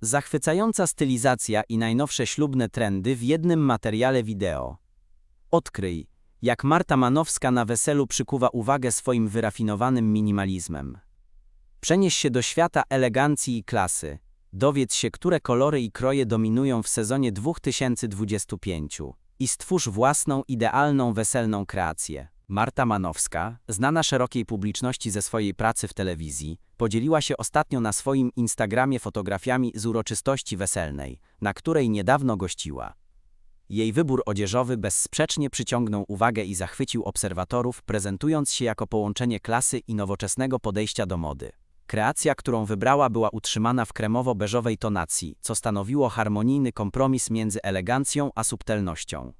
Zachwycająca stylizacja i najnowsze ślubne trendy w jednym materiale wideo. Odkryj, jak Marta Manowska na weselu przykuwa uwagę swoim wyrafinowanym minimalizmem. Przenieś się do świata elegancji i klasy. Dowiedz się, które kolory i kroje dominują w sezonie 2025 i stwórz własną, idealną, weselną kreację. Marta Manowska, znana szerokiej publiczności ze swojej pracy w telewizji, podzieliła się ostatnio na swoim Instagramie fotografiami z uroczystości weselnej, na której niedawno gościła. Jej wybór odzieżowy bezsprzecznie przyciągnął uwagę i zachwycił obserwatorów, prezentując się jako połączenie klasy i nowoczesnego podejścia do mody. Kreacja, którą wybrała, była utrzymana w kremowo-beżowej tonacji, co stanowiło harmonijny kompromis między elegancją a subtelnością.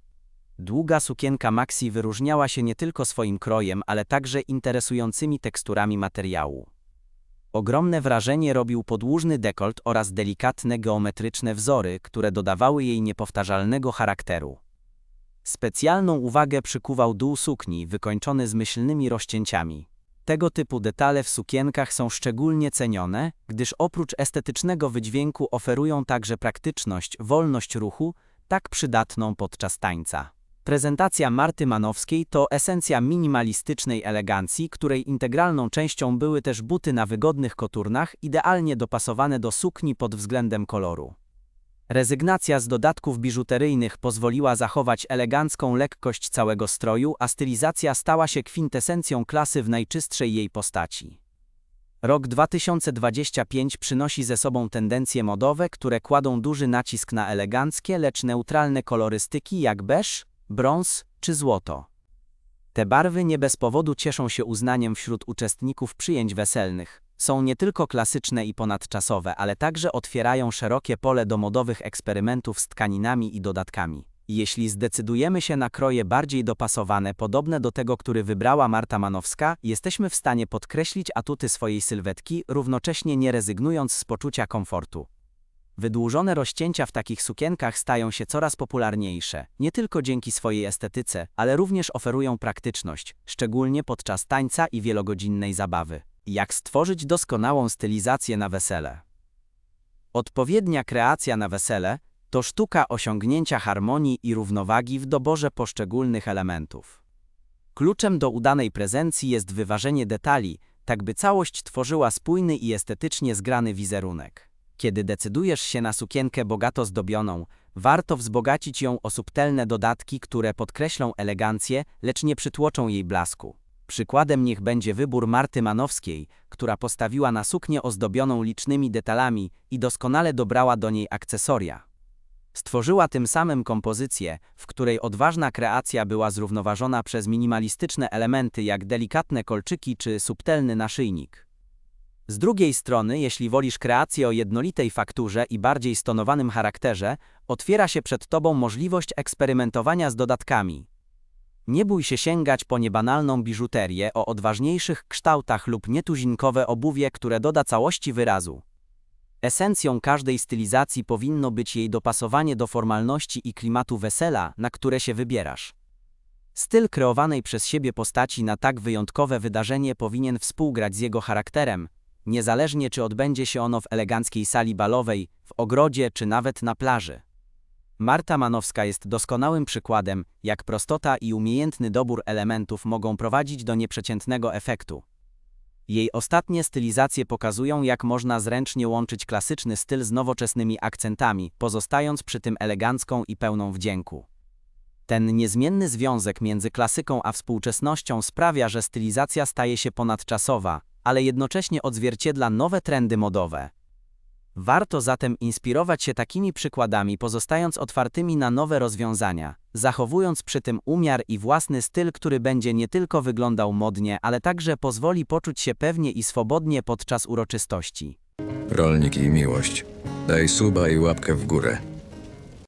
Długa sukienka maxi wyróżniała się nie tylko swoim krojem, ale także interesującymi teksturami materiału. Ogromne wrażenie robił podłużny dekolt oraz delikatne geometryczne wzory, które dodawały jej niepowtarzalnego charakteru. Specjalną uwagę przykuwał dół sukni, wykończony zmyślnymi rozcięciami. Tego typu detale w sukienkach są szczególnie cenione, gdyż oprócz estetycznego wydźwięku oferują także praktyczność, wolność ruchu, tak przydatną podczas tańca. Prezentacja Marty Manowskiej to esencja minimalistycznej elegancji, której integralną częścią były też buty na wygodnych koturnach, idealnie dopasowane do sukni pod względem koloru. Rezygnacja z dodatków biżuteryjnych pozwoliła zachować elegancką lekkość całego stroju, a stylizacja stała się kwintesencją klasy w najczystszej jej postaci. Rok 2025 przynosi ze sobą tendencje modowe, które kładą duży nacisk na eleganckie, lecz neutralne kolorystyki jak beż, brąz czy złoto. Te barwy nie bez powodu cieszą się uznaniem wśród uczestników przyjęć weselnych. Są nie tylko klasyczne i ponadczasowe, ale także otwierają szerokie pole do modowych eksperymentów z tkaninami i dodatkami. Jeśli zdecydujemy się na kroje bardziej dopasowane, podobne do tego, który wybrała Marta Manowska, jesteśmy w stanie podkreślić atuty swojej sylwetki, równocześnie nie rezygnując z poczucia komfortu. Wydłużone rozcięcia w takich sukienkach stają się coraz popularniejsze, nie tylko dzięki swojej estetyce, ale również oferują praktyczność, szczególnie podczas tańca i wielogodzinnej zabawy. Jak stworzyć doskonałą stylizację na wesele? Odpowiednia kreacja na wesele to sztuka osiągnięcia harmonii i równowagi w doborze poszczególnych elementów. Kluczem do udanej prezencji jest wyważenie detali, tak by całość tworzyła spójny i estetycznie zgrany wizerunek. Kiedy decydujesz się na sukienkę bogato zdobioną, warto wzbogacić ją o subtelne dodatki, które podkreślą elegancję, lecz nie przytłoczą jej blasku. Przykładem niech będzie wybór Marty Manowskiej, która postawiła na suknię ozdobioną licznymi detalami i doskonale dobrała do niej akcesoria. Stworzyła tym samym kompozycję, w której odważna kreacja była zrównoważona przez minimalistyczne elementy jak delikatne kolczyki czy subtelny naszyjnik. Z drugiej strony, jeśli wolisz kreację o jednolitej fakturze i bardziej stonowanym charakterze, otwiera się przed Tobą możliwość eksperymentowania z dodatkami. Nie bój się sięgać po niebanalną biżuterię o odważniejszych kształtach lub nietuzinkowe obuwie, które doda całości wyrazu. Esencją każdej stylizacji powinno być jej dopasowanie do formalności i klimatu wesela, na które się wybierasz. Styl kreowanej przez siebie postaci na tak wyjątkowe wydarzenie powinien współgrać z jego charakterem, niezależnie czy odbędzie się ono w eleganckiej sali balowej, w ogrodzie czy nawet na plaży. Marta Manowska jest doskonałym przykładem, jak prostota i umiejętny dobór elementów mogą prowadzić do nieprzeciętnego efektu. Jej ostatnie stylizacje pokazują, jak można zręcznie łączyć klasyczny styl z nowoczesnymi akcentami, pozostając przy tym elegancką i pełną wdzięku. Ten niezmienny związek między klasyką a współczesnością sprawia, że stylizacja staje się ponadczasowa, ale jednocześnie odzwierciedla nowe trendy modowe. Warto zatem inspirować się takimi przykładami, pozostając otwartymi na nowe rozwiązania, zachowując przy tym umiar i własny styl, który będzie nie tylko wyglądał modnie, ale także pozwoli poczuć się pewnie i swobodnie podczas uroczystości. Rolnik i miłość. Daj suba i łapkę w górę.